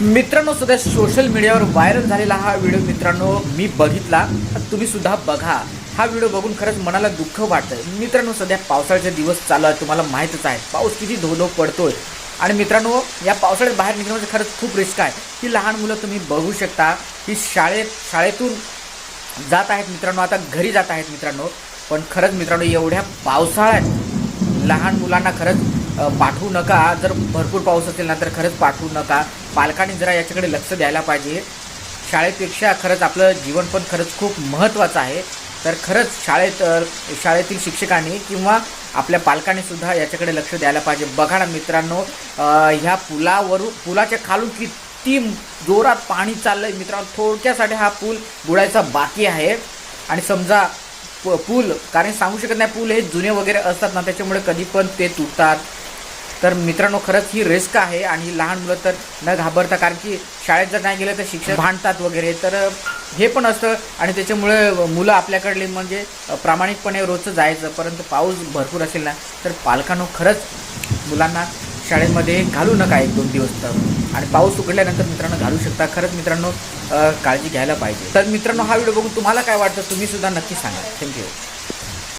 मित्रांनो सध्या सोशल मीडियावर व्हायरल झालेला हा व्हिडिओ मित्रांनो मी बघितला. तुम्ही सुद्धा बघा. हा व्हिडिओ बघून खरंच मनाला दुःख वाटतंय. मित्रांनो सध्या पावसाळ्याचे दिवस चालू आहे तुम्हाला माहीतच आहे. पाऊस किती धो धो पडतोय. आणि मित्रांनो या पावसाळ्यात बाहेर निघणं म्हणजे खरंच खूप रिस्क आहे. ही लहान मुलं तुम्ही बघू शकता. ही शाळेत शाळेतून जात आहेत मित्रांनो. आता घरी जात आहेत मित्रांनो. पण खरंच मित्रांनो एवढ्या पावसाळ्यात लहान मुलांना खरंच पाठवू नका. जर भरपूर पाऊस असेल ना तर खरंच पाठवू नका. पालकांनी जरा याच्याकडे लक्ष द्यायला पाहिजे. शाळेपेक्षा खरंच आपलं जीवन पण खरंच खूप महत्त्वाचं आहे. तर खरंच शाळेत शाळेतील शिक्षकांनी किंवा आपल्या पालकांनी सुद्धा याच्याकडे लक्ष द्यायला पाहिजे. बघा ना मित्रांनो ह्या पुलावरून पुलाच्या खालून किती जोरात पाणी चाललं आहे मित्रांनो. थोडक्यासाठी हा पूल बुडायचा बाकी आहे. आणि समजा प- पूल कारण सांगू शकत नाही पूल हे जुने वगैरे असतात ना त्याच्यामुळे कधी पण ते तुटतात. तर मित्रांनो खरंच ही रिस्क आहे आणि लहान मुलं तर न घाबरता कारण की शाळेत जर नाही गेलं तर शिक्षक भांडतात वगैरे. तर हे पण असतं आणि त्याच्यामुळे मुलं आपल्याकडले म्हणजे प्रामाणिकपणे रोजचं जायचं परंतु पाऊस भरपूर असेल ना तर पालकांनो खरंच मुलांना शाळेमध्ये घालू नका एक दोन दिवस तर. आणि पाऊस उघडल्यानंतर मित्रांनो घालू शकता. खरंच मित्रांनो काळजी घ्यायला पाहिजे. तर मित्रांनो हा व्हिडिओ बघून तुम्हाला काय वाटतं? तुम्ही सुद्धा नक्की सांगा. थँक्यू